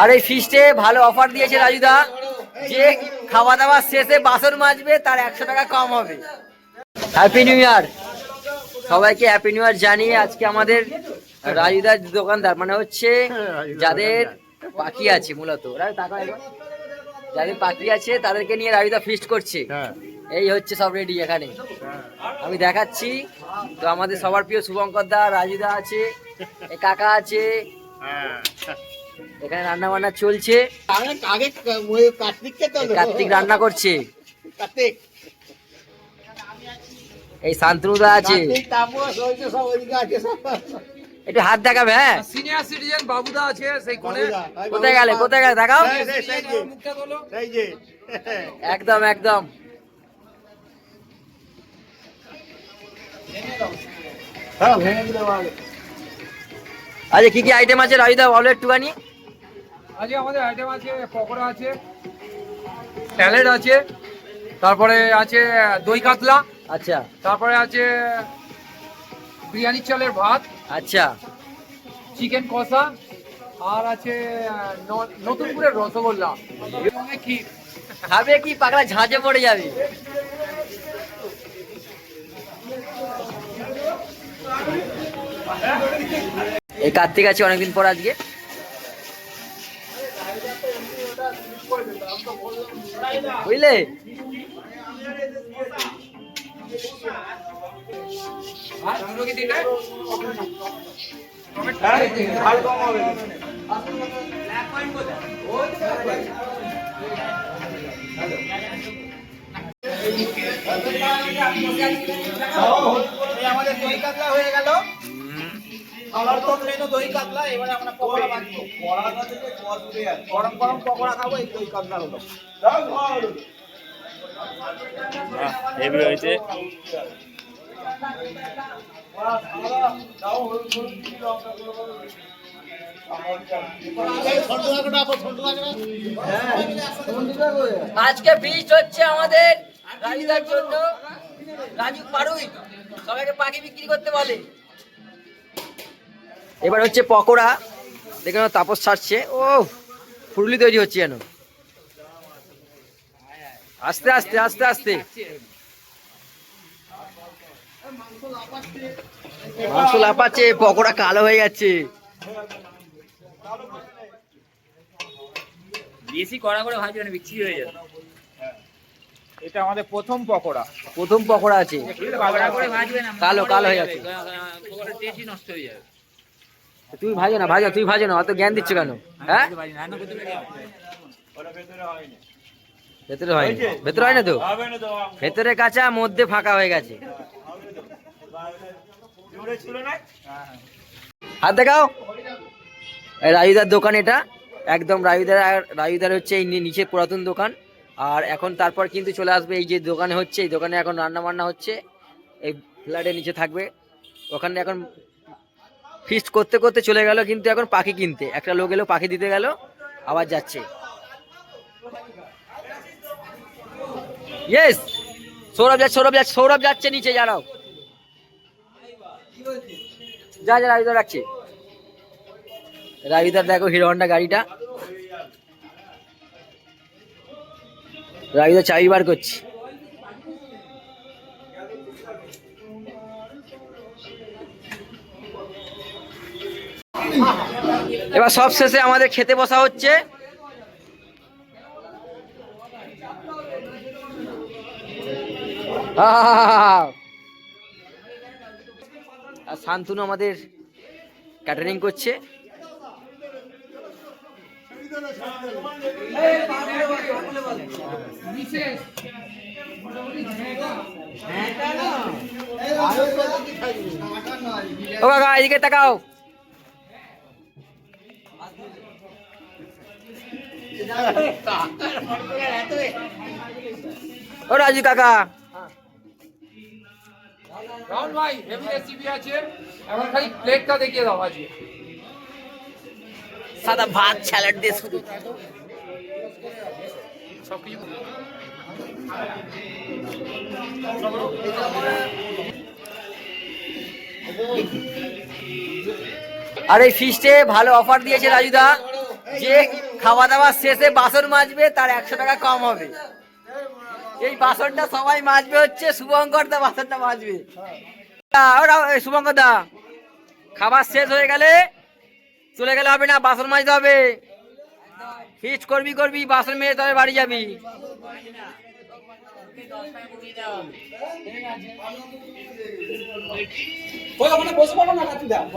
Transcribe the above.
আর এই ফিস্টে ভালো অফার দিয়েছে রাজুদা। যে খাওয়া দাওয়া শেষে বাসন মাজবে তার একশো টাকা কম হবে। হ্যাপি নিউ ইয়ার সবাইকে হ্যাপি নিউ ইয়ার জানিয়ে আজকে আমাদের রাজুদার দোকানদার মানে হচ্ছে যাদের পাখি আছে মূলত। যাদের পাখি আছে তাদেরকে নিয়ে রাজুদা ফিস্ট করছে। এই হচ্ছে সব রেডি এখানে। আমি দেখাচ্ছি। তো আমাদের সবার প্রিয় শুভঙ্কর দা রাজুদা আছে কাকা আছে। এখানে রান্না বান্না চলছে। আগে আগে কার্তিককে তো কার্তিক রান্না করছে। কার্তিক। এই শান্তনুদা আছে। একটু হাত দেখাবে হ্যাঁ? সিনিয়র সিটিজেন বাবুদা আছে সেই কোণে। কোথায় গেলে কোথায় গেলে দেখাও। একদম একদম। হ্যাঁ আচ্ছা কি কি আইটেম আছে? রাজুদা বলো একটুখানি। আজকে আমাদের আইটেম আছে পকোড়া আছে স্যালাড আছে তারপরে আছে দই কাতলা আচ্ছা। তারপরে আছে বিরিয়ানি চালের ভাত আচ্ছা। চিকেন কষা আর আছে আহ, ন- নতুনপুরের রসগোল্লা। খাবে কি? পাগলা ঝাঁঝে পড়ে যাবে। এই কার্তিক আছে অনেকদিন পর আজকে। বুঝলে? আমাদের দই কাতলা হয়ে গেল। আমার তো ট্রেন দই কাতলা এবারে আমরা পকোড়া বানাবো গরম গরম পকোড়া খাব এই দই কাতলা হলো। হেভি হয়েছে। আজকে ফিস্ট হচ্ছে আমাদের রাজুদার জন্য। রাজু পারুই সবাইকে পাখি বিক্রি করতে বলে। এবার হচ্ছে পকোড়া। দেখে তাপস ছাড়ছে। ও ফুরলি তৈরি হচ্ছে যেন। আস্তে আস্তে আস্তে আস্তে। মাংস লাফাচ্ছে পকোড়া কালো হয়ে যাচ্ছে। বেশি কড়া করে ভাজবে না বিক্রি হয়ে যাবে। এটা আমাদের প্রথম পকোড়া। প্রথম পকোড়া আছে। কালো, কালো হয়ে যাচ্ছে। নষ্ট হয়ে যাবে। তুই ভাজো না ভাজো তুই ভাজো না অত জ্ঞান দিচ্ছ কেন? হ্যাঁ? ভেতরে হয় ভেতরে হয় না তো। ভেতরে কাঁচা মধ্যে ফাঁকা হয়ে গেছে। হাত দেখাও। এই রাজুদার দোকান এটা। একদম রাজুদার রাজুদার হচ্ছে এই নিচে পুরাতন দোকান। আর এখন তারপর কিন্তু চলে আসবে এই যে দোকানে হচ্ছে এই দোকানে এখন রান্না বান্না হচ্ছে। এই ফ্ল্যাটের নিচে থাকবে। ওখানে এখন ফিস্ট করতে করতে চলে গেল কিন্তু এখন পাখি কিনতে। একটা লোক এলো, পাখি দিতে গেল, আবার যাচ্ছে। ইয়েস সৌরভ যাচ্ছে সৌরভ যাচ্ছে সৌরভ যাচ্ছে নিচে যারাও যা যা রাজুদার রাখছে। রাজুদার দেখো হিরো হন্ডা গাড়িটা। রাজুদার চাবি বার করছে। এবার সব শেষে আমাদের খেতে বসা হচ্ছে। আর শান্তনু আমাদের ক্যাটারিং করছে। ও কাকা, এদিকে তাকাও। ও রাজু কাকা। রাহুল ভাই হেভি রেসিপি আছে। এখন খালি প্লেটটা দেখিয়ে দাও আজকে। সাদা ভাত স্যালাড দিয়ে শুরু সব কিছু আর এই ফিস্টে ভালো অফার দিয়েছে রাজুদা। যে খাওয়া দাওয়া শেষে বাসন মাজবে, তার একশো টাকা কম হবে। এই বাসনটা সবাই মাজবে হচ্ছে, শুভঙ্কর দা বাসনটা মাজবে। শুভঙ্কর দা, খাবার শেষ হয়ে গেলে চলে গেলে হবে না, বাসন মাজতে হবে। ফিট করবি করবি, বাসন মেরে তবে বাড়ি যাবি। বসে না